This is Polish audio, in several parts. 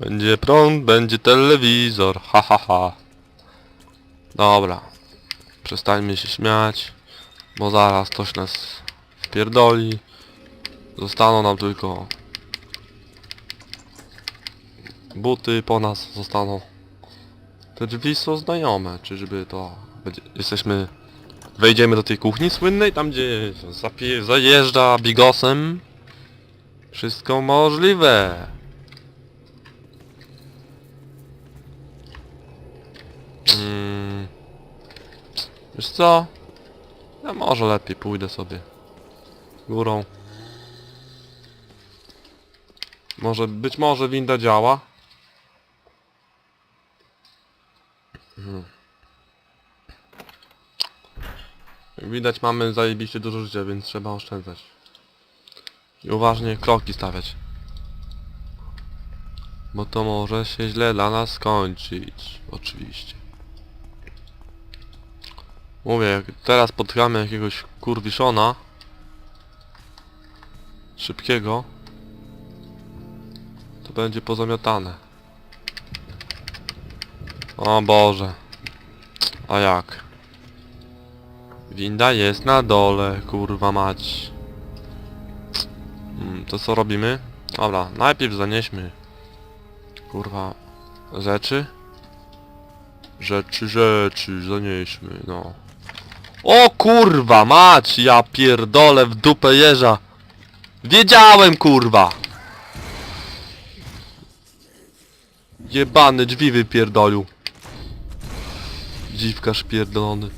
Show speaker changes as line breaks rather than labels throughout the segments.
Będzie prąd, będzie telewizor, ha ha ha. Dobra. Przestańmy się śmiać, bo zaraz ktoś nas wpierdoli. Zostaną nam tylko buty po nas zostaną. Te drzwi są znajome, czyżby to... Jesteśmy... Wejdziemy do tej kuchni słynnej, tam gdzie zapie, zajeżdża bigosem. Wszystko możliwe. Mm. Wiesz co? Ja może lepiej pójdę sobie górą. Może, być może winda działa. Mhm. Jak widać mamy zajebiście dużo życia, więc trzeba oszczędzać. I uważnie kroki stawiać. Bo to może się źle dla nas skończyć. Oczywiście. Mówię, jak teraz spotkamy jakiegoś kurwiszona szybkiego to będzie pozamiatane. O Boże. A jak? Winda jest na dole, kurwa mać. Hmm, to co robimy? Dobra, najpierw zanieśmy kurwa rzeczy. Rzeczy, rzeczy, zanieśmy, no. O kurwa mać, ja pierdolę w dupę jeża. Wiedziałem kurwa. Jebany drzwi wypierdolił. Dziwkarz pierdolony.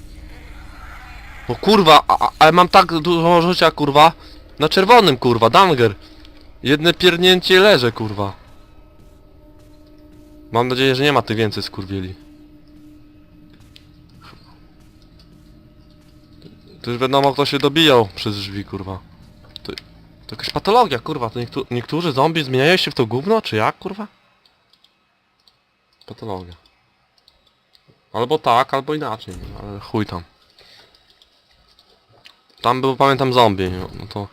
O kurwa, ale mam tak dużo życia kurwa. Na czerwonym kurwa, danger. Jedne pierdnięcie leże kurwa. Mam nadzieję, że nie ma tych więcej skurwieli. To już wiadomo kto się dobijał przez drzwi kurwa. To, to jakaś patologia kurwa, to niektó niektórzy zombie zmieniają się w to gówno, czy jak kurwa? Patologia. Albo tak, albo inaczej, ale chuj tam. Tam był, pamiętam, zombie, no, no to...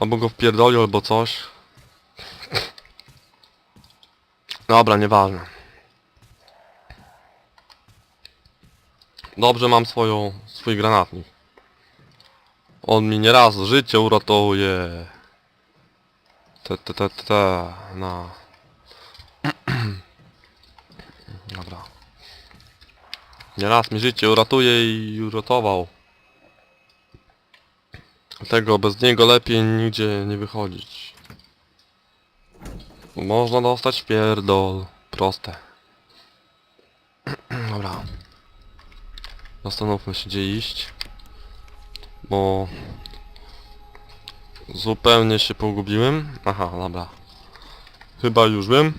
Albo go wpierdolił, albo coś. Dobra, nieważne. Dobrze mam swoją, swój granatnik. On mi nieraz życie uratuje. Te, te, te, te, te, na... Dobra. Nieraz mi życie uratuje i uratował. Dlatego bez niego lepiej nigdzie nie wychodzić. Można dostać pierdol. Proste. Dobra. Zastanówmy się gdzie iść. Bo... Zupełnie się pogubiłem. Aha, dobra. Chyba już wiem.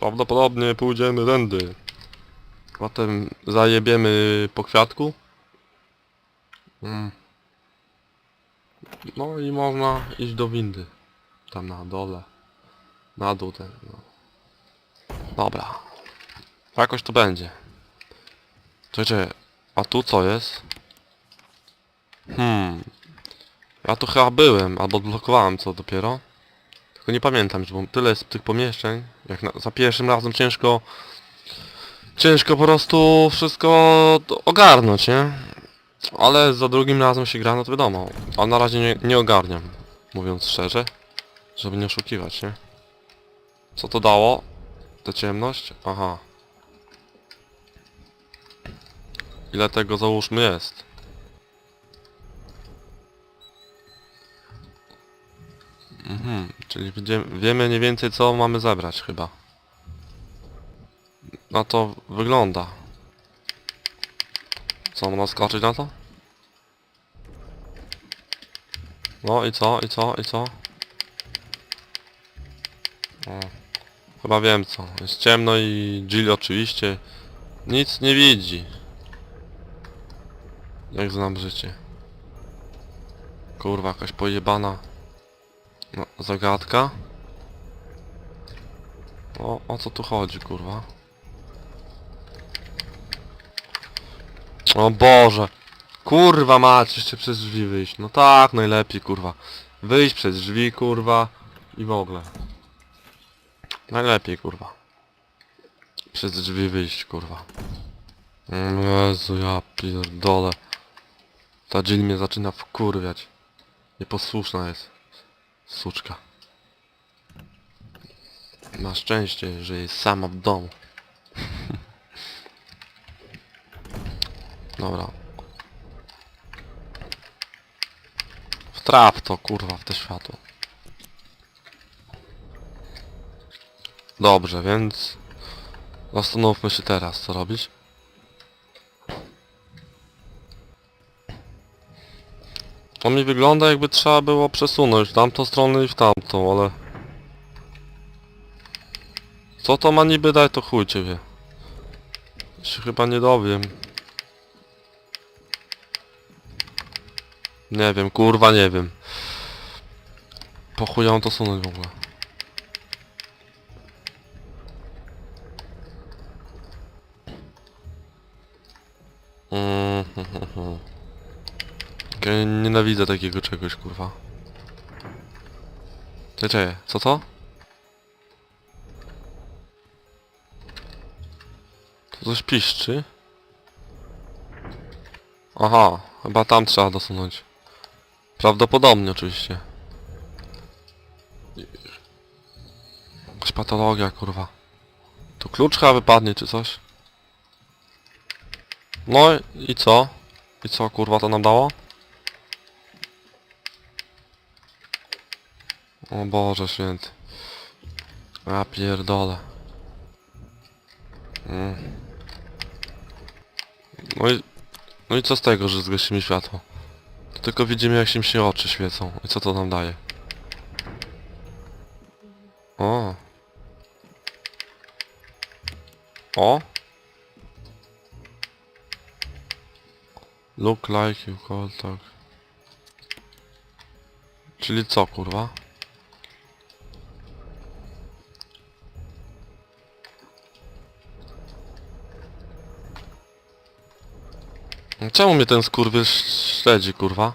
Prawdopodobnie pójdziemy tędy. Potem zajebiemy po kwiatku. Mm. No i można iść do windy. Tam na dole. Na dół ten, no. Dobra. Jakoś to będzie. Czekaj, a tu co jest? Hmm. Ja tu chyba byłem, albo odblokowałem co dopiero. Tylko nie pamiętam, bo tyle jest tych pomieszczeń. Jak na, za pierwszym razem ciężko... Ciężko po prostu wszystko ogarnąć, nie? Ale za drugim razem się gra, no to wiadomo. A na razie nie, nie ogarniam, mówiąc szczerze. Żeby nie oszukiwać, nie? Co to dało? Ta ciemność? Aha. Ile tego załóżmy jest? Czyli widzimy, wiemy mniej więcej co mamy zebrać chyba. Na to wygląda. Co, można skoczyć na to? No i co, i co, i co? O, chyba wiem co. Jest ciemno i Jill oczywiście nic nie widzi. Jak znam życie. Kurwa, jakaś pojebana no, zagadka. O, o co tu chodzi, kurwa? O Boże! Kurwa mać, jeszcze przez drzwi wyjść. No tak, najlepiej, kurwa. Wyjść przez drzwi, kurwa. I w ogóle. Najlepiej, kurwa. Przez drzwi wyjść, kurwa. Mm, Jezu, ja pierdolę. Ta Jill mnie zaczyna wkurwiać. Nieposłuszna jest. Suczka. Na szczęście, że jest sama w domu. Dobra. Wtraf to, kurwa, w te światło. Dobrze, więc... Zastanówmy się teraz, co robić. To mi wygląda jakby trzeba było przesunąć w tamtą stronę i w tamtą, ale... Co to ma niby dać, to chuj ciebie. Się chyba nie dowiem. Nie wiem, kurwa nie wiem. Po chuj to sunąć w ogóle. Mm, Okej, Nienawidzę takiego czegoś, kurwa. Czekaj, co to? To coś piszczy? Aha, chyba tam trzeba dosunąć. Prawdopodobnie oczywiście. Jakaś patologia, kurwa. Tu klucz chyba wypadnie, czy coś? No i co? I co, kurwa, to nam dało? O Boże święty. Ja pierdolę. Mm. No i... No i co z tego, że zgasimy światło? To tylko widzimy jak mi się oczy świecą. I co to nam daje? O. O. Look like you call tak. Czyli co kurwa? Czemu mnie ten skurwiel ś- śledzi, kurwa?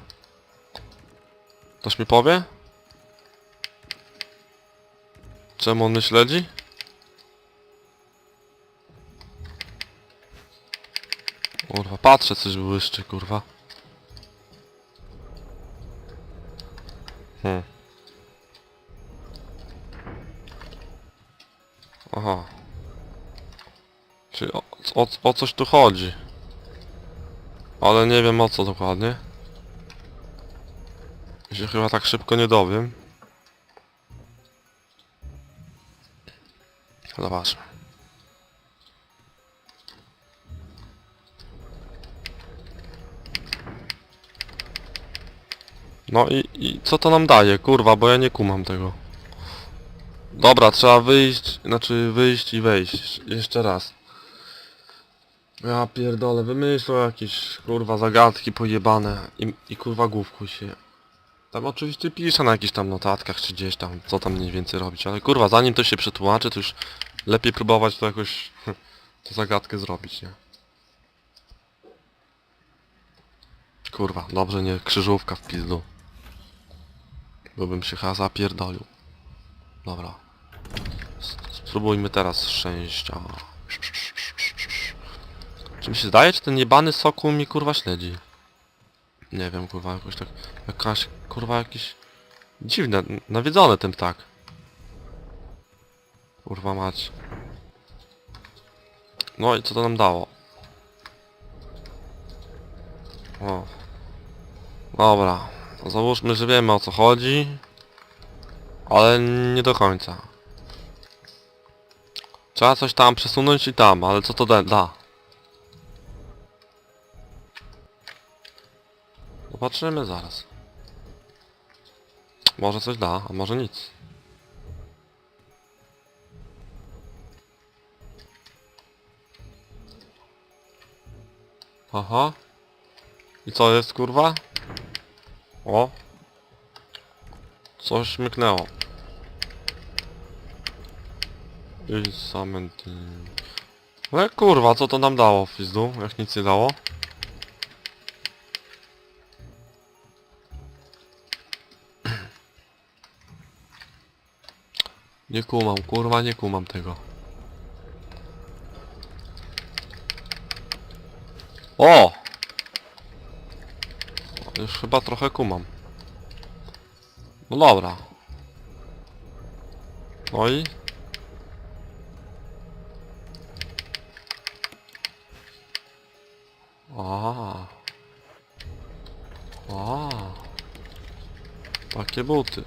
Ktoś mi powie? Czemu on mnie śledzi? Kurwa, patrzę coś błyszczy, kurwa. Hmm. Aha. Czyli o, o, o coś tu chodzi. Ale nie wiem o co dokładnie. Ja Się chyba tak szybko nie dowiem. Zobaczmy. No i, i co to nam daje, kurwa, bo ja nie kumam tego. Dobra, trzeba wyjść, znaczy wyjść i wejść. Jeszcze raz. Ja pierdolę, wymyślą jakieś kurwa zagadki pojebane i, i kurwa główku się. Tam oczywiście piszę na jakichś tam notatkach czy gdzieś tam, co tam mniej więcej robić, ale kurwa zanim to się przetłumaczy, to już lepiej próbować to jakoś tę zagadkę zrobić, nie? Kurwa, dobrze nie krzyżówka w pizdu. Bo bym się chyba zapierdolił. Dobra. Spróbujmy teraz szczęścia. Czy mi się zdaje, czy ten jebany soku mi kurwa śledzi? Nie wiem, kurwa, jakoś tak... Jakaś, kurwa, jakiś... Dziwne, nawiedzony ten ptak. Kurwa mać. No i co to nam dało? O. Dobra. Załóżmy, że wiemy o co chodzi. Ale nie do końca. Trzeba coś tam przesunąć i tam, ale co to da? Zobaczymy zaraz. Może coś da, a może nic. Aha. I co jest kurwa? O. Coś myknęło. I samentin. Ale kurwa, co to nam dało w jak nic nie dało? Nie kumam, kurwa nie kumam tego. O! Już chyba trochę kumam. No dobra. No i? A. A. Takie buty.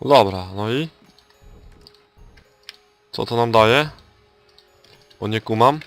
Dobra, no i? Co to nam daje? Bo nie kumam.